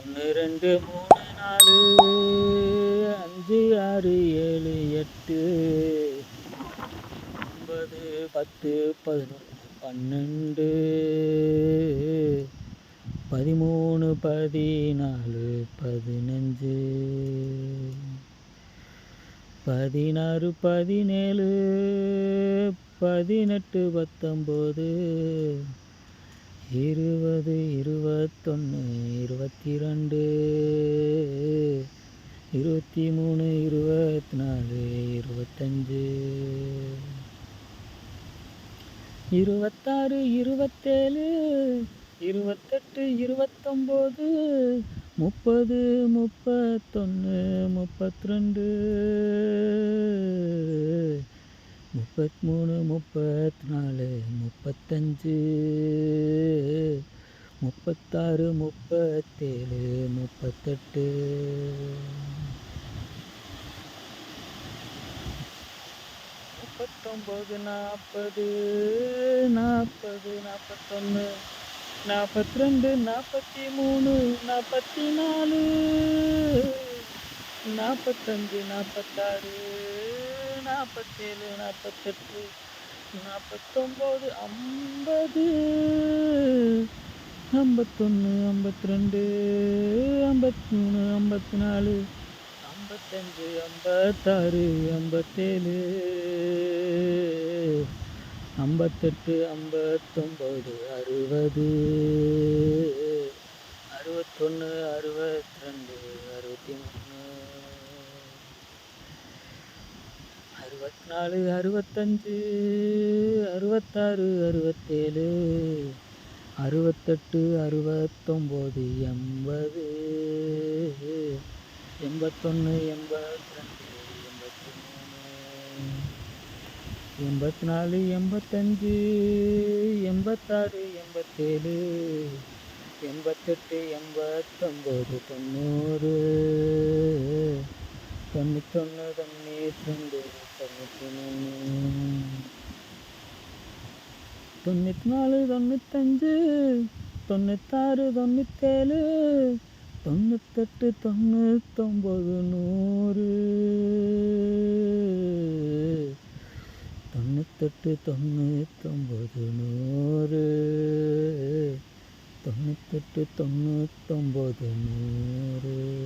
ஒன்று ரெண்டு மூணு நாலு அஞ்சு ஆறு ஏழு எட்டு ஒன்பது பத்து பதினொன்று பன்னெண்டு பதிமூணு பதினாலு பதினஞ்சு பதினாறு பதினேழு பதினெட்டு பத்தொம்போது இரு இருபத்தொன்று இருபத்தி ரெண்டு இருபத்தி மூணு இருபத்தி நாலு இருபத்தஞ்சு. இருபத்தாறு இருபத்தேழு இருபத்தெட்டு இருபத்தொம்போது முப்பது முப்பத்தொன்று முப்பத்திரெண்டு முப்பத்மூணு முப்பத்தி நாலு முப்பத்தஞ்சு. முப்பத்தாறு முப்பத்தேழு முப்பத்தெட்டு. முப்பத்தொம்பது நாற்பது நாற்பது நாற்பத்தொன்று நாற்பத்தி ரெண்டு நாற்பத்தி மூணு நாற்பத்தி நாலு நாற்பத்தஞ்சு நாற்பத்தாறு நாற்பத்தேழு நாற்பத்தெட்டு நாற்பத்தொம்பது ஐம்பது. ஐம்பத்தொன்று ஐம்பத்தி ரெண்டு ஐம்பத்தி மூணு ஐம்பத்தி நாலு ஐம்பத்தஞ்சு ஐம்பத்தாறு ஐம்பத்தேழு ஐம்பத்தெட்டு ஐம்பத்தொம்பது அறுபது அறுபத்தொன்று அறுபத்தி ரெண்டு அறுபத்தி மூணு அறுபத்தி நாலு அறுபத்தஞ்சு அறுபத்தாறு அறுபத்தேழு அறுபத்தெட்டு அறுபத்தொம்போது எண்பது எண்பத்தொன்று எண்பத்தி ரெண்டு எண்பத்தி மூணு எண்பத்தி நாலு எண்பத்தஞ்சு எண்பத்தாறு எண்பத்தேழு எண்பத்தெட்டு எண்பத்தொம்போது தொண்ணூறு தொண்ணூத்தொன்று தொண்ணூற்றி ரெண்டு தொண்ணூற்றி மூணு. தொண்ணூற்றி நாலு தொண்ணூத்தஞ்சு தொண்ணூத்தாறு தொண்ணூத்தேழு தொண்ணூத்தெட்டு தொண்ணூத்தொம்பது நூறு. தொண்ணூத்தெட்டு தொண்ணூத்தொம்பது நூறு. தொண்ணூத்தெட்டு தொண்ணூத்தொம்பது நூறு.